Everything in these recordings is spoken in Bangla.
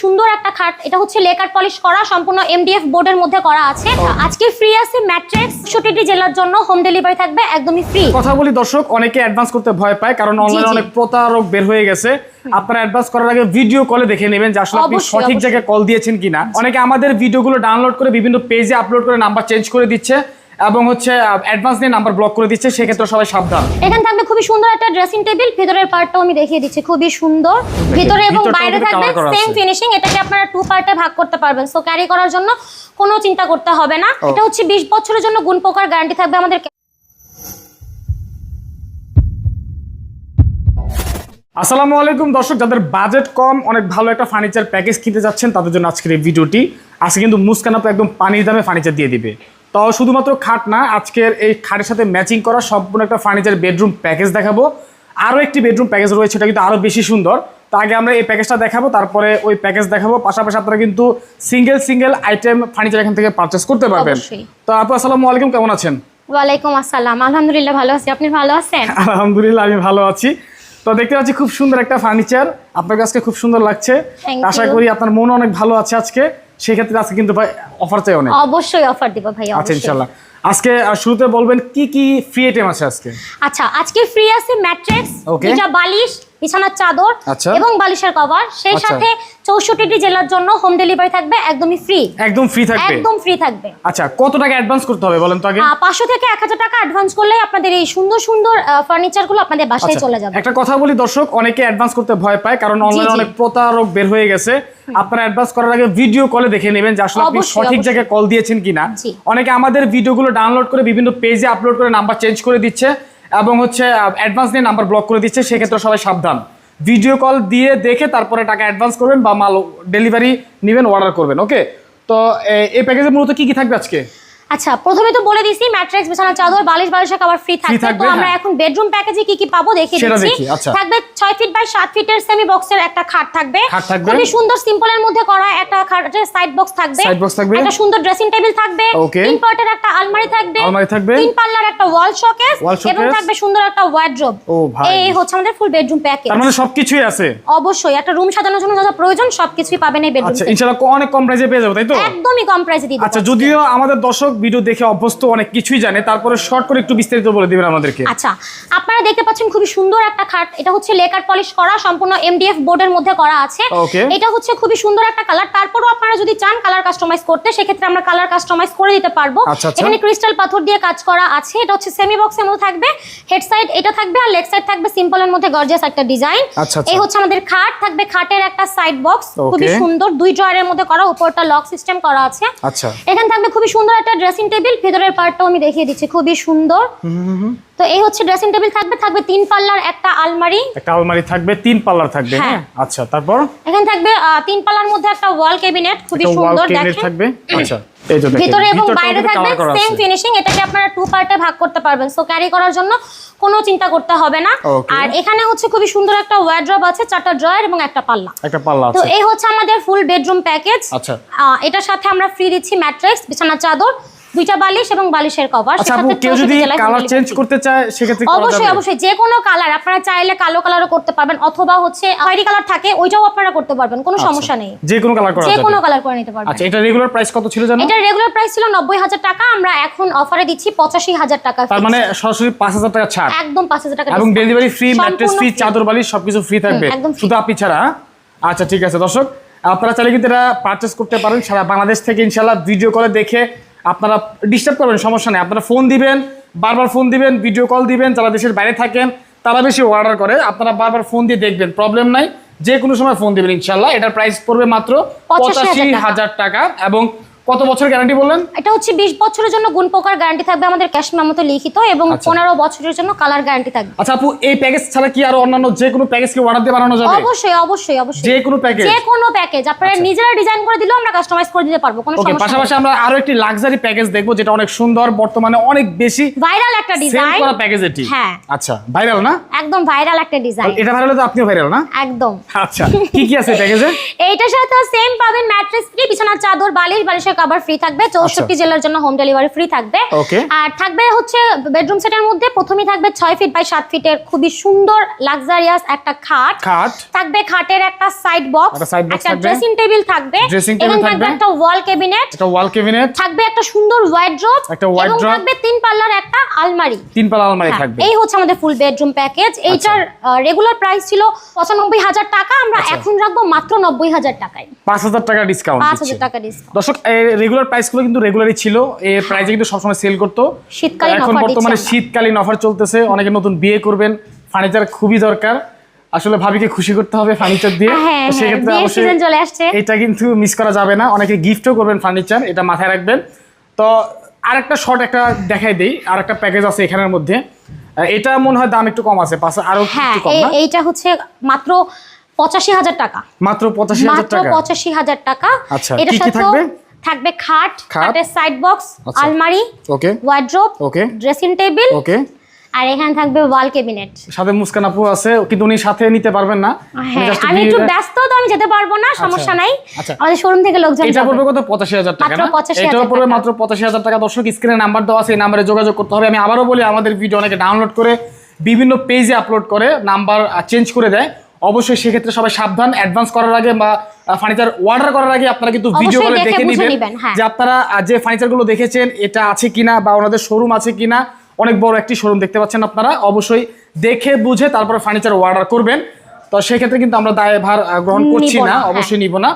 সুন্দর একটা খাট। এটা হচ্ছে লেকার পলিশ করা সম্পূর্ণ এমডিএফ বোর্ডের মধ্যে করা আছে। আজকে ফ্রি আছে ম্যাট্রেস ছুটিটি জেলার জন্য হোম ডেলিভারি থাকবে একদমই ফ্রি কথা বলি দর্শক অনেকে অ্যাডভান্স করতে ভয় পায় কারণ অনলাইনে অনেক প্রতারক বের হয়ে গেছে। আপনারা অ্যাডভান্স করার আগে ভিডিও কলে দেখে নেবেন যে আসলে আপনি সঠিক জায়গায় কল দিয়েছেন কিনা। অনেকে আমাদের ভিডিওগুলো ডাউনলোড করে বিভিন্ন পেজে আপলোড করে নাম্বার চেঞ্জ করে দিচ্ছে। এবং হচ্ছে অ্যাডভান্স নিয়ে নাম্বার ব্লক করে দিচ্ছে সেক্ষেত্রে সবাই সাবধান। এখানে থাকবে খুবই সুন্দর একটা ড্রেসিং টেবিল ভিতরের পার্টটাও আমি দেখিয়ে দিচ্ছি খুবই সুন্দর। ভিতরে এবং বাইরে থাকবে সেম ফিনিশিং এটাকে আপনারা টু পার্টে ভাগ করতে পারবেন। সো ক্যারি করার জন্য কোনো চিন্তা করতে হবে না। এটা হচ্ছে 20 বছরের জন্য গুণ পোকার গ্যারান্টি থাকবে আমাদের আসসালামু আলাইকুম। দর্শক যাদের বাজেট কম অনেক ভালো একটা ফার্নিচার প্যাকেজ কিনতে যাচ্ছেন তাদের জন্য আজকের এই ভিডিওটি। আজকে কিন্তু মুস্কান আপু একদম পানির দামে ফার্নিচার দিয়ে দিবে। তো শুধুমাত্র খাট না আজকের এই খাটের সাথে ম্যাচিং করা সম্পূর্ণ একটা ফার্নিচার বেডরুম প্যাকেজ দেখাবো। আরও একটি বেডরুম প্যাকেজ রয়েছে এটা কিন্তু আরও বেশি সুন্দর। তো আগে আমরা এই প্যাকেজটা দেখাবো তারপরে ওই প্যাকেজ দেখাবো। পাশাপাশি আপনারা কিন্তু সিঙ্গেল সিঙ্গেল আইটেম ফার্নিচার এখান থেকে পারচেস করতে পারবেন। তো আপু আসসালামু আলাইকুম কেমন আছেন? ওয়ালাইকুম আসসালাম আলহামদুলিল্লাহ ভালো আছি। আপনি ভালো আছেন? আলহামদুলিল্লাহ আমি ভালো আছি। তো দেখতে পাচ্ছি খুব সুন্দর একটা ফার্নিচার আপনার কাছে খুব সুন্দর লাগছে। আশা করি আপনার মন অনেক ভালো আছে আজকে। সেক্ষেত্রে আজকে কিন্তু ভাই অফার চাই অনেক। অবশ্যই অফার দিব ভাই আচ্ছা ইনশাল্লাহ। আজকে শুরুতে বলবেন কি কি ফ্রি আইটেম আছে আজকে? আচ্ছা আজকে ফ্রি আছে ম্যাট্রেস. দুইটা বালিশ বিছানার চাদর আচ্ছা। এবং বালিশের কভার। সেই আচ্ছা। সাথে চৌষট্টিটি জেলার জন্য হোম ডেলিভারি থাকবে একদমই ফ্রি একদম ফ্রি থাকবে? একদম ফ্রি থাকবে। আচ্ছা কত টাকা অ্যাডভান্স করতে হবে বলেন তো আগে? পাঁচশো থেকে এক হাজার টাকা অ্যাডভান্স করলে আপনাদের এই সুন্দর সুন্দর ফার্নিচারগুলো আপনাদের বাসায় আচ্ছা, চলে যাবে। একটা কথা বলি দর্শক অনেকে অ্যাডভান্স করতে ভয় পায় কারণ অনলাইনে অনেক প্রতারক বের হয়ে গেছে। আপনারা অ্যাডভান্স করার আগে ভিডিও কলে দেখে নেবেন যে আসলে আপনি সঠিক জায়গায় কল দিয়েছেন কিনা। অনেকে আমাদের ভিডিওগুলো ডাউনলোড করে বিভিন্ন পেজে আপলোড করে নাম্বার চেঞ্জ করে দিচ্ছে। এবং হচ্ছে অ্যাডভান্স নিয়ে নাম্বার ব্লক করে দিচ্ছে, সেক্ষেত্রে সবাই সাবধান। ভিডিও কল দিয়ে দেখে তারপরে টাকা অ্যাডভান্স করবেন বা মাল ডেলিভারি নেবেন অর্ডার করবেন ওকে তো এই প্যাকেজে মূলত কী কী থাকবে আজকে? আচ্ছা প্রথমে তো বলে দিছি ম্যাট্রেক্স বিছানা চাদর বালিশ বালিশের কভার ফ্রি থাকবে। তো আমরা হ্যাঁ। এখন বেডরুম প্যাকেজে কি কি পাবো সেটা দিচ্ছি। আচ্ছা। থাকবে 6 ফিট বাই 7 ফিটের সেমি বক্সের একটা খাট থাকবে। খুবই সুন্দর সিম্পলের মধ্যে করা একটা খাটের সাইড বক্স থাকবে। একটা সুন্দর ড্রেসিং টেবিল থাকবে। পার্টের একটা আলমারি থাকবে। আলমারি থাকবে। তিন পাল্লার একটা ওয়াল শোকেস এবং থাকবে সুন্দর একটা ওয়ার্ড্রোব ও ভাই। এই হচ্ছে আমাদের ফুল বেডরুম প্যাকেজ তার মানে সবকিছুই আছে? অবশ্যই। একটা রুম সাজানোর জন্য যা যা প্রয়োজন সবকিছুই পাবেন এই বেডরুম আচ্ছা ইনশাআল্লাহ অনেক কম প্রাইসে পেয়ে যাব তাই তো? একদমই কম প্রাইসে দিয়ে আচ্ছা যদিও আমাদের দর্শক ভিডিও দেখে অভ্যস্ত অনেক কিছুই জানে। তারপরে শর্ট করে একটু বিস্তারিত বলে দিবেন আমাদেরকে। আচ্ছা আপনারা দেখতে পাচ্ছেন খুবই সুন্দর একটা খাট। এটা হচ্ছে লেকার পলিশ করা সম্পূর্ণ এমডিএফ বোর্ডের মধ্যে করা আছে। এটা হচ্ছে খুবই সুন্দর একটা কালার তারপরও আপনারা যদি চান কালার কাস্টমাইজ করতে সেক্ষেত্রে আমরা কালার কাস্টমাইজ করে দিতে পারব। আচ্ছা, আচ্ছা। এখানে ক্রিস্টাল পাথর দিয়ে কাজ করা আছে। এটা হচ্ছে সেমি বক্সের মধ্যে থাকবে। হেড সাইড এটা থাকবে আর লেগ সাইড থাকবে সিম্পলের মধ্যে গর্জিয়াস একটা ডিজাইন আচ্ছা। এই হচ্ছে আমাদের খাট। থাকবে খাটের একটা সাইড বক্স খুবই সুন্দর। দুই ড্রয়ারের মধ্যে করা উপরটা লক সিস্টেম করা আছে। এখানে থাকবে খুবই সুন্দর একটা ড্রেসিং টেবিল ভেতরের পার্টটাও আমি দেখিয়ে দিচ্ছি খুবই সুন্দর। তো এই হচ্ছে ড্রেসিং টেবিল থাকবে থাকবে তিন পাল্লার একটা আলমারি। একটা আলমারি থাকবে তিন পাল্লার থাকবে হ্যাঁ। হ্যাঁ? আচ্ছা তারপর? এখানে থাকবে তিন পাল্লার মধ্যে একটা ওয়াল ক্যাবিনেট খুবই সুন্দর দেখেন। থাকবে? আচ্ছা এই যে দেখেন ভিতরে এবং বাইরে থাকবে সেম ফিনিশিং এটাকে আপনারা টু পার্টে ভাগ করতে পারবেন। সো ক্যারি করার জন্য কোনো চিন্তা করতে হবে না। আর এখানে হচ্ছে খুবই সুন্দর একটা ওয়ার্ড্রপ আছে চারটা ড্রয়ার এবং একটা পাল্লা। একটা পাল্লা তো এই হচ্ছে আমাদের ফুল বেডরুম প্যাকেজ আচ্ছা। এটার সাথে আমরা ফ্রি দিচ্ছি ম্যাট্রেক্স বিছানার চাদর। দুইটা বালিশ এবং বালিশের কভার আচ্ছা কেউ যদি কালার চেঞ্জ করতে চায় সেক্ষেত্রে অবশ্যই অবশ্যই যে কোনো কালার আপনারা চাইলে কালো কালারও করতে পারবেন অথবা হচ্ছে খয়েরি কালার থাকে ওইটাও আপনারা করতে পারবেন কোনো সমস্যা নেই। যে কোনো কালার করা যে কোনো কালার করে নিতে পারবেন। আচ্ছা এটা রেগুলার প্রাইস কত ছিল জানো? এটা রেগুলার প্রাইস ছিল নব্বই হাজার টাকা আমরা এখন অফারে দিচ্ছি পঁচাশি হাজার টাকা তার মানে সরাসরি পাঁচ হাজার টাকা ছাড়। একদম পাঁচ হাজার টাকা এবং ডেলিভারি ফ্রি ম্যাট্রেস ফ্রি চাদর বালিশ সবকিছু ফ্রি থাকবে। শুধু আপনি ছাড়া? আচ্ছা ঠিক আছে দর্শক আপনারা চাইলে কিন্তু এটা পারচেস করতে পারেন সারা বাংলাদেশ থেকে ইনশাল্লাহ ভিডিও কলে দেখে আপনারা ডিস্টার্ব করবেন সমস্যা নেই। আপনারা ফোন দিবেন বারবার ফোন দিবেন ভিডিও কল দিবেন যারা দেশের বাইরে থাকেন তারা বেশি অর্ডার করে। আপনারা বারবার ফোন দিয়ে দেখবেন প্রবলেম নাই। যে কোনো সময় ফোন দিবেন ইনশাল্লাহ। এটার প্রাইস পড়বে মাত্র 85,000 পঁচাশি হাজার টাকা এবং কত বছর গ্যারান্টি বললেন? এটা হচ্ছে বিশ বছরের জন্য গুণ পোকার গ্যারান্টি থাকবে আমাদের ক্যাশ মেমোতে লিখিত এবং আচ্ছা। পনেরো বছরের জন্য কালার গ্যারান্টি থাকবে। আচ্ছা আপু এই প্যাকেজ ছাড়া কি আরও অন্যান্য যে কোনো প্যাকেজ কি অর্ডার দিয়ে বানানো যাবে? অবশ্যই অবশ্যই অবশ্যই। যে কোনো প্যাকেজ যে কোনো প্যাকেজ আপনারা আচ্ছা। নিজেরা ডিজাইন করে দিলেও আমরা কাস্টমাইজ করে দিতে পারব কোনো সমস্যা পাশাপাশি আমরা আরও একটি লাক্সারি প্যাকেজ দেখব যেটা অনেক সুন্দর বর্তমানে অনেক বেশি ভাইরাল একটা ডিজাইন করা প্যাকেজ এটি। হ্যাঁ। আচ্ছা ভাইরাল না? একদম ভাইরাল একটা ডিজাইন এটা ভাইরাল তো আপনিও ভাইরাল না? একদম। আচ্ছা কি কি আছে প্যাকেজে এইটার সাথে সেম পাবেন ম্যাট্রেস ফ্রি বিছানার চাদর বালিশ বালিশের কাভার ফ্রি থাকবে চৌষট্টি জেলার জন্য হোম ডেলিভারি ফ্রি থাকবে। আর থাকবে হচ্ছে বেডরুম সেটের মধ্যে প্রথমেই থাকবে ছয় ফিট বাই সাত ফিটের খুবই সুন্দর লাক্সারিয়াস একটা খাট। খাট। থাকবে খাটের একটা সাইড বক্স একটা। ড্রেসিং টেবিল থাকবে। এবং থাকবে। একটা ওয়াল ক্যাবিনেট একটা ওয়াল ক্যাবিনেট থাকবে একটা সুন্দর একটা এবং থাকবে তিন পাল্লার একটা আলমারি। তিন আলমারি হ্যাঁ, থাকবে। এই হচ্ছে আমাদের ফুল বেডরুম প্যাকেজ এইটার রেগুলার প্রাইস ছিল পঁচানব্বই হাজার টাকা। আমরা আচ্ছা। এখন রাখব মাত্র নব্বই হাজার টাকায়। পাঁচ হাজার টাকা ডিসকাউন্ট পাঁচ হাজার টাকা ডিসকাউন্ট দর্শক রেগুলার প্রাইসগুলো কিন্তু রেগুলারই ছিল। এই প্রাইসে কিন্তু সবসময় সেল করতো। শীতকালীন এখন বর্তমানে শীতকালীন অফার চলতেছে। অনেকে নতুন বিয়ে করবেন। ফার্নিচার খুবই দরকার। আসলে ভাবিকে খুশি করতে হবে ফার্নিচার দিয়ে। হ্যাঁ, হ্যাঁ, সেক্ষেত্রে অবশ্যই season চলে আসছে। এটা কিন্তু মিস করা যাবে না। অনেকে গিফটও করবেন ফার্নিচার এটা মাথায় রাখবেন। তো আরেকটা শর্ট একটা দেখাই দেই। আরেকটা প্যাকেজ আছে এখানের মধ্যে। এটা মনে হয় দাম একটু কম আছে। পাশে আরও হ্যাঁ একটু কম এই- না? এইটা হচ্ছে মাত্র পঁচাশি হাজার টাকা। মাত্র পঁচাশি হাজার টাকা। পঁচাশি হাজার টাকা। আচ্ছা, কি সাথেও থাকবে? খাট খাট। খাটের সাইড বক্স আচ্ছা। আলমারি okay wardrobe okay dressing table okay আর এখানে থাকবে ওয়াল ক্যাবিনেট সাথে মুস্কান আপু আছে কিন্তু উনি সাথে নিতে পারবেন না হ্যাঁ আমি একটু ব্যস্ত তো আমি যেতে পারব না সমস্যা নাই আচ্ছা। আমাদের শোরুম থেকে লোকজন এটা পড়বে কত পঁচাশি হাজার টাকা মাত্র না 85,000 এটাও পড়বে মাত্র পঁচাশি হাজার টাকা দর্শক স্ক্রিনে নাম্বার দেওয়া আছে এই নাম্বারে যোগাযোগ করতে হবে আমি আবারও বলি আমাদের ভিডিও অনেকে ডাউনলোড করে বিভিন্ন পেজে আপলোড করে নাম্বার চেঞ্জ করে দেয় অবশ্যই সেক্ষেত্রে সবাই সাবধান অ্যাডভান্স করার আগে বা ফার্নিচার অর্ডার করার আগে আপনারা কিন্তু ভিডিও করে দেখে নেবেন হ্যাঁ। যে আপনারা যে ফার্নিচারগুলো দেখেছেন এটা আছে কিনা বা ওনাদের শোরুম আছে কিনা অনেক বড় একটি শোরুম দেখতে পাচ্ছেন আপনারা। অবশ্যই দেখে বুঝে তারপরে ফার্নিচার অর্ডার করবেন। তো সেক্ষেত্রে কিন্তু আমরা দায়ভার গ্রহণ করছি না হ্যাঁ। অবশ্যই নিব না।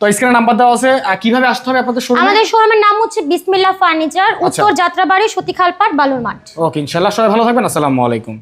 তো স্ক্রিনে নাম্বার দেওয়া আছে কীভাবে আসতে হবে আপনাদের শোরুমে আমাদের শোরুমের নাম হচ্ছে বিসমিল্লাহ ফার্নিচার উত্তর যাত্রাবাড়ি সতীখালপাট বালুর মাঠ ওকে সবাই ভালো থাকবেন আসসালামু আলাইকুম।